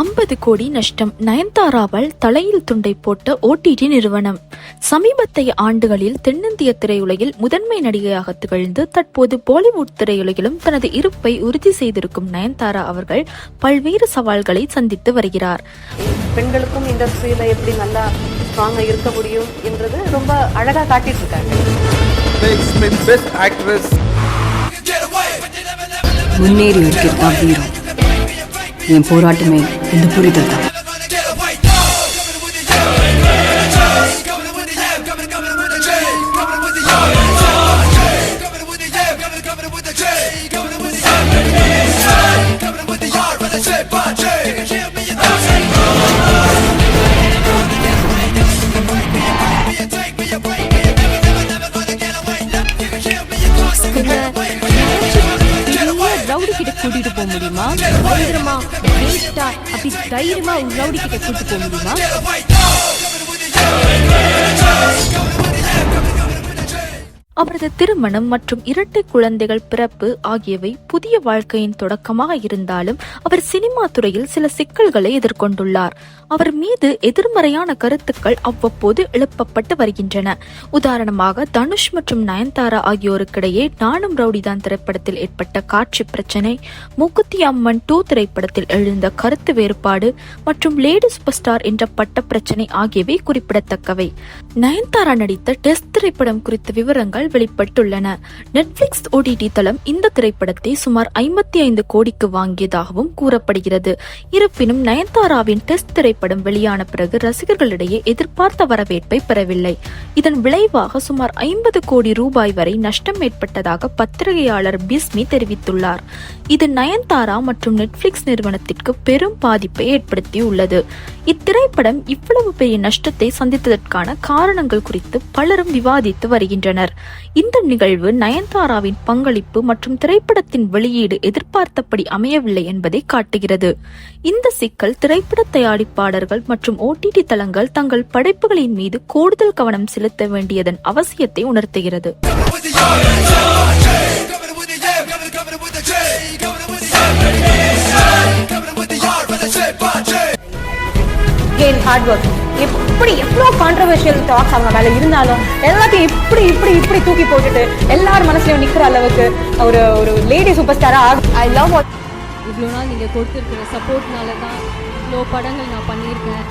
ஐம்பது கோடி நஷ்டம். நயன்தாராவால் தலையில் துண்டை போட்ட ஓடிடி நிறுவனம். சமீபத்தைய ஆண்டுகளில் தென்னிந்திய திரையுலகில் முதன்மை நடிகையாக திகழ்ந்து தற்போது பாலிவுட் திரையுலகிலும் தனது இருப்பை உறுதி செய்திருக்கும் நயன்தாரா அவர்கள் பல்வேறு சவால்களை சந்தித்து வருகிறார். பெண்களுக்கும் இண்டஸ்ட்ரியில எப்படி நல்லா ஸ்ட்ராங்கா இருக்க முடியும் என்றது ரொம்ப அழகா காட்டிட்டு இருக்காங்க. முன்னேறி இருக்கிறது வீரம். என் போராட்டமே இந்த புரிதல் கூட்டிட்டு போக முடியுமா? தைரியமா அப்படி தைரியமா ரவுடி கிட்ட கூட்டிட்டு போக முடியுமா? அவரது திருமணம் மற்றும் இரட்டை குழந்தைகள் பிறப்பு ஆகியவை புதிய வாழ்க்கையின் தொடக்கமாக இருந்தாலும் அவர் சினிமா துறையில் சில சிக்கல்களை எதிர்கொண்டுள்ளார். அவர் மீது எதிர்மறையான கருத்துக்கள் அவ்வப்போது எழுப்பப்பட்டு வருகின்றன. உதாரணமாக தனுஷ் மற்றும் நயன்தாரா ஆகியோருக்கிடையே நானும் ரவுடிதான் திரைப்படத்தில் ஏற்பட்ட காட்சி பிரச்சனை மூக்குத்தி அம்மன் டூ திரைப்படத்தில் எழுந்த கருத்து வேறுபாடு மற்றும் லேடி சூப்பர் ஸ்டார் என்ற பட்ட பிரச்சனை ஆகியவை குறிப்பிடத்தக்கவை. நயன்தாரா நடித்த டெஸ்ட் திரைப்படம் குறித்த விவரங்கள் வெளிப்பட்டுள்ளன. நெட்ஃபிளிக்ஸ் ஓடிடி தளம் இந்த திரைப்படத்தை சுமார் ஐம்பத்தி ஐந்து கோடிக்கு வாங்கியதாகவும் கூறப்படுகிறது. இருப்பினும் நயன்தாராவின் டெஸ்ட் திரைப்படம் வெளியான பிறகு ரசிகர்களிடையே எதிர்பார்த்த வரவேற்பை பெறவில்லை. இதன் விளைவாக சுமார் ஐம்பது கோடி ரூபாய் வரை நஷ்டம் ஏற்பட்டதாக பத்திரிகையாளர் பிஸ்மி தெரிவித்துள்ளார். இது நயன்தாரா மற்றும் நெட்ஃபிளிக்ஸ் நிறுவனத்திற்கு பெரும் பாதிப்பை ஏற்படுத்தியுள்ளது. இத்திரைப்படம் இவ்வளவு பெரிய நஷ்டத்தை சந்தித்ததற்கான காரணங்கள் குறித்து பலரும் விவாதித்து வருகின்றனர். இந்த நிகழ்வு நயன்தாராவின் பங்களிப்பு மற்றும் திரைப்படத்தின் வெளியீடு எதிர்பார்த்தபடி அமையவில்லை என்பதை காட்டுகிறது. இந்த சிக்கல் திரைப்பட தயாரிப்பாளர்கள் மற்றும் ஓடிடி தளங்கள் தங்கள் படைப்புகளின் மீது கூடுதல் கவனம் செலுத்த வேண்டியதன் அவசியத்தை உணர்த்துகிறது. கெயின் ஹார்ட் ஒர்க் எப்படி எவ்வளோ கான்ட்ரவர்ஷியல் டாக்ஸ் அவங்க மேலே இருந்தாலும் எல்லாத்தையும் இப்படி இப்படி இப்படி தூக்கி போட்டுட்டு எல்லார் மனசுலையும் நிற்கிற அளவுக்கு ஒரு ஒரு லேடி சூப்பர் ஸ்டாராக ஆகும் ஐ லவ் இவ்வளோ நாள் நீங்கள் கொடுத்துருக்கிற சப்போர்ட்னால தான் இவ்வளோ படங்கள் நான் பண்ணியிருக்கேன்.